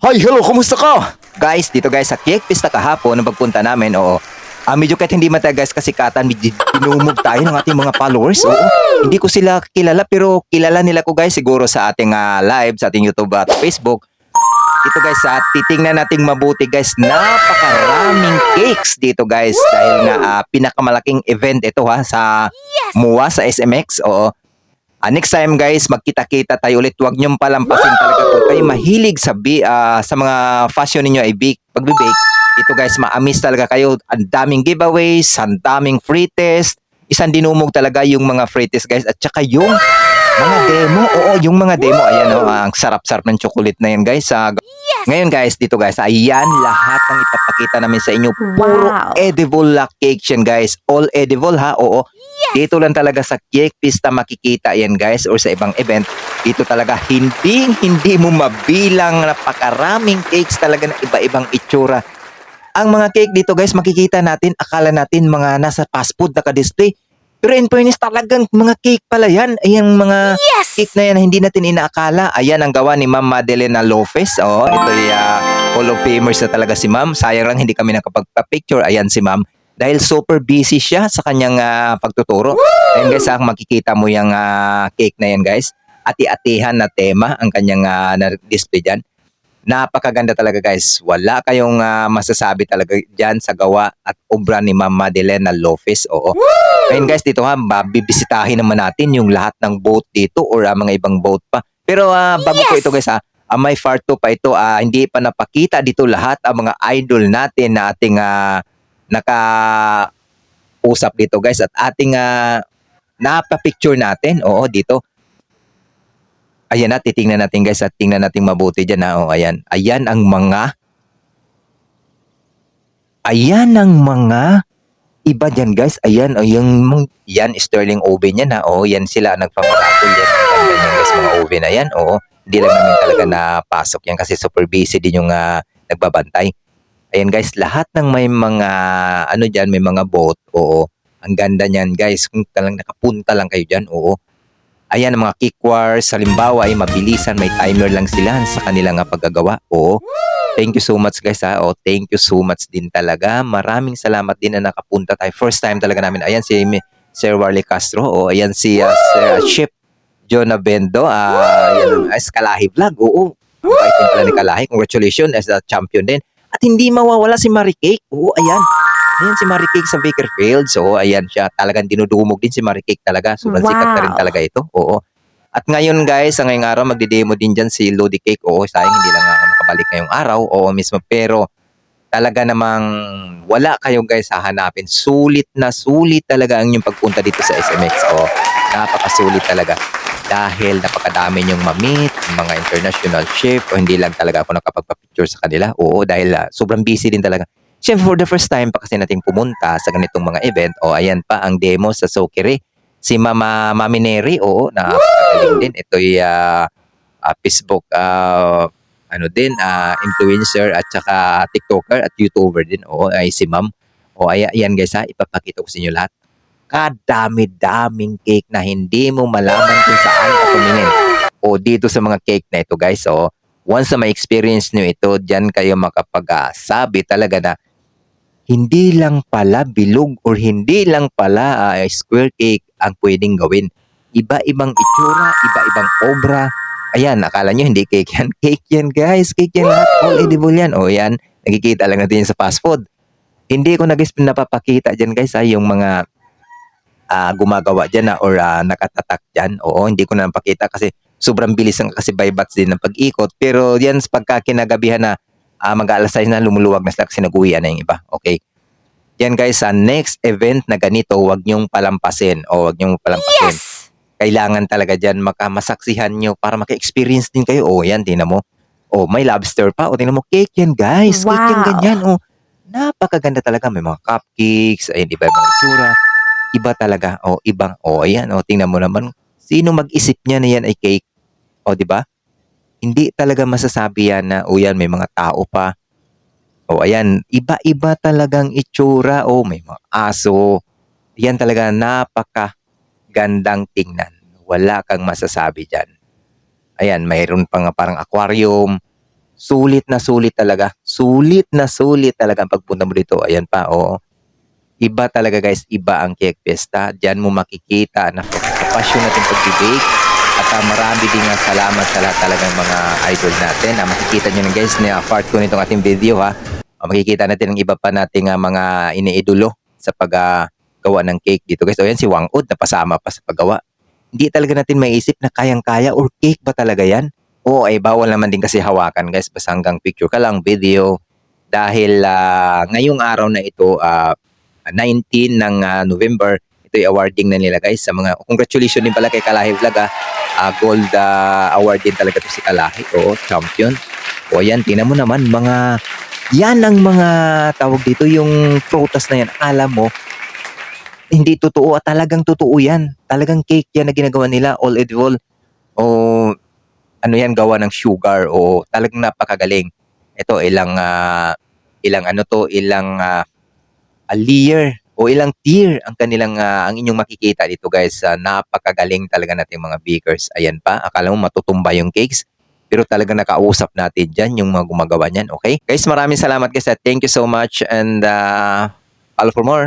Hi, hello, kumusta ka? Guys, dito guys sa Cake Pista kahapon nung pagpunta namin, oo. Ah, medyo kahit hindi mata guys kasi katan medyo dinumog tayo ng ating mga followers. Oo. Hindi ko sila kilala pero kilala nila ko guys siguro sa ating ah, live sa ating YouTube at Facebook. Ito guys, sa titingnan nating mabuti guys, napakaraming cakes dito guys dahil nga ah, pinakamalaking event ito ha sa MUA sa SMX. Oo. Ah, next time guys, magkita-kita tayo ulit. Huwag niyong palampasin talaga kung kayo mahilig sa bi- ah, sa mga fashion ninyo ay bake, pagbe-bake. Ito guys, ma-amaze talaga kayo. Ang daming giveaways, ang daming free test. Isang dinumog talaga yung mga free test guys. At saka yung mga demo. Oo, yung mga demo. Ayan oh, ang sarap-sarap ng chocolate na yan guys. Ah, Ngayon guys, dito guys, ayan lahat ng ipapakita namin sa inyo. Puro Wow. edible cake yan guys. All edible ha, oo. Dito lang talaga sa Cake Pista makikita yan guys or sa ibang event. Dito talaga hindi hindi mo mabilang napakaraming cakes talaga na iba-ibang itsura. Ang mga cake dito guys makikita natin, akala natin mga nasa fast food naka-display. Pero in fairness talagang mga cake pala yan. Ayan mga Yes! cake na yan na hindi natin inaakala. Ayan ang gawa ni Ma'am Madelena Lopez. Oh, ito ay ah, Hall of Famers na talaga si Ma'am. Sayang lang hindi kami nakapagpa-picture. Ayan si Ma'am. Dahil super busy siya sa kanyang ah, pagtuturo. Ayan guys, ah, makikita mo yung ah, cake na yan guys. Ati-atihan na tema ang kanyang ah, na-display dyan. Napakaganda talaga guys. Wala kayong ah, masasabi talaga dyan sa gawa at obra ni Ma'am Madelena Lopez. Oo. Ngayon guys, dito ha, bibisitahin naman natin yung lahat ng boat dito or ah, mga ibang boat pa. Pero ah, bago ko Yes! ito guys ha, ah, may part 2 pa ito. ah, hindi pa napakita dito lahat ang mga idol natin na ating ah, naka usap dito guys at ating ah, napapicture natin. Oo, dito. Ayan na, titingnan natin guys at tingnan natin mabuti dyan ha. Oh, ayan. Ayan ang mga Ayan ang mga iba dyan guys. Ayan, o yung mga- yan Sterling oven yan ha. O yan sila nagpaparapol yan. Niyan guys mga oven na yan. Oo. Hindi lang namin talaga napasok yan kasi super busy din yung ah, nagbabantay. Ayan guys, lahat ng may mga ano dyan, may mga boat. Oo. Ang ganda niyan guys. Kung talang nakapunta lang kayo dyan. Oo. Ayan ang mga kickwars. Halimbawa ay mabilisan. May timer lang sila sa kanilang ah, paggagawa. Oo. Thank you so much guys ha. Oh, thank you so much din talaga. Maraming salamat din na nakapunta tayo. First time talaga namin. Ayan si Sir Warley Castro. Oh, ayan si uh, Sir uh, Ship John Abendo. Ah, yan as Kalahi Vlog. Oo. Din pala ni Kalahi. Congratulations as a champion din. At hindi mawawala si Marie Cake. Oo, ayan. Ayan si Marie Cake sa Bakerfield. So, ayan siya. Talagang dinudumog din si Marie Cake talaga. Sobrang sikat na rin Wow. talaga ito. Oo. At ngayon guys, sa ngayong araw, magdi-demo din dyan si Lodi Cake. Oo, sayang hindi lang ako nakabalik ngayong araw. Oo mismo. Pero talaga namang wala kayong guys hahanapin. Sulit na sulit talaga ang inyong pagpunta dito sa SMX. Oo, napakasulit talaga. Dahil napakadami niyong ma-meet, mga international chef, o hindi lang talaga ako nakapagpa-picture sa kanila. Oo, dahil ah, sobrang busy din talaga. Siyempre, for the first time pa kasi nating pumunta sa ganitong mga event, o ayan pa ang demo sa Sokiri. Si Mama Mami Neri, oo, napakagaling din. Ito ay ah, ah, Facebook ah, ano din, ah, influencer at saka TikToker at YouTuber din. Oo, ay si Ma'am. O ay, ayan guys ha, ipapakita ko sa inyo lahat. Kadami-daming cake na hindi mo malaman kung saan ka tumingin. O dito sa mga cake na ito guys. So, once na ma-experience nyo ito, dyan kayo makapag-sabi talaga na hindi lang pala bilog or hindi lang pala ah, square cake ang pwedeng gawin. Iba-ibang itsura, iba-ibang obra. Ayan, akala nyo hindi cake yan. Cake yan guys, cake yan lahat. All edible yan. O yan, nakikita lang natin yan sa fast food. Hindi ko nag napapakita dyan guys ha, yung mga ah, gumagawa dyan na or ah, nakatatak dyan. Oo, hindi ko na napakita kasi sobrang bilis ang kasi by bats din ng pag-ikot. Pero yan sa pagka kinagabihan na ah, mag-aalas 6 na lumuluwag na sila kasi nag-uwian na yung iba. Okay. Yan guys, sa next event na ganito, wag niyong palampasin o wag niyong palampasin. Yes! Kailangan talaga dyan makamasaksihan nyo para maka-experience din kayo. O yan, tingnan mo. O may lobster pa. O tingnan mo, cake yan guys. Cake yan Wow. ganyan. O napakaganda talaga. May mga cupcakes, ayun, iba ibang itsura. Iba talaga. O ibang, o ayan, o tingnan mo naman. Sino mag-isip niya na yan ay cake? O di ba? Hindi talaga masasabi yan na, o yan, may mga tao pa. O ayan, iba-iba talagang itsura. O may mga aso. Yan talaga napaka gandang tingnan. Wala kang masasabi dyan. Ayan, mayroon pa nga parang aquarium. Sulit na sulit talaga. Sulit na sulit talaga pagpunta mo dito. Ayan pa, oo. Iba talaga guys, iba ang cake fiesta. Diyan mo makikita na passion natin pagbibake. At ah, marami din nga salamat sa lahat talagang mga idol natin. Ah, makikita nyo na guys na part ko nitong ating video ha. Ah, makikita natin ang iba pa nating ah, mga iniidolo sa paggawa ng cake dito guys. O yan si Wang Ud napasama pa sa paggawa. Hindi talaga natin maisip na kayang-kaya or cake ba talaga yan? Oo, ay bawal naman din kasi hawakan guys. Basta hanggang picture ka lang, video. Dahil ah, ngayong araw na ito, ah, 19 ng ah, November, ito yung awarding na nila guys sa mga congratulations din pala kay Kalahi Vlog ah. Ah, gold ah, award din talaga to si Kalahi. Oo, champion. O yan, tingnan mo naman mga yan ang mga tawag dito yung prutas na yan. Alam mo, hindi totoo at talagang totoo yan. Talagang cake yan na ginagawa nila all edible o ano yan gawa ng sugar o talagang napakagaling. Ito ilang ah, ilang ano to, ilang ah, a layer o ilang tier ang kanilang ah, ang inyong makikita dito guys. Ah, napakagaling talaga nating mga bakers. Ayan pa, akala mo matutumba yung cakes. Pero talaga nakausap natin dyan yung mga gumagawa niyan, okay? Guys, maraming salamat guys. Thank you so much and uh, follow for more.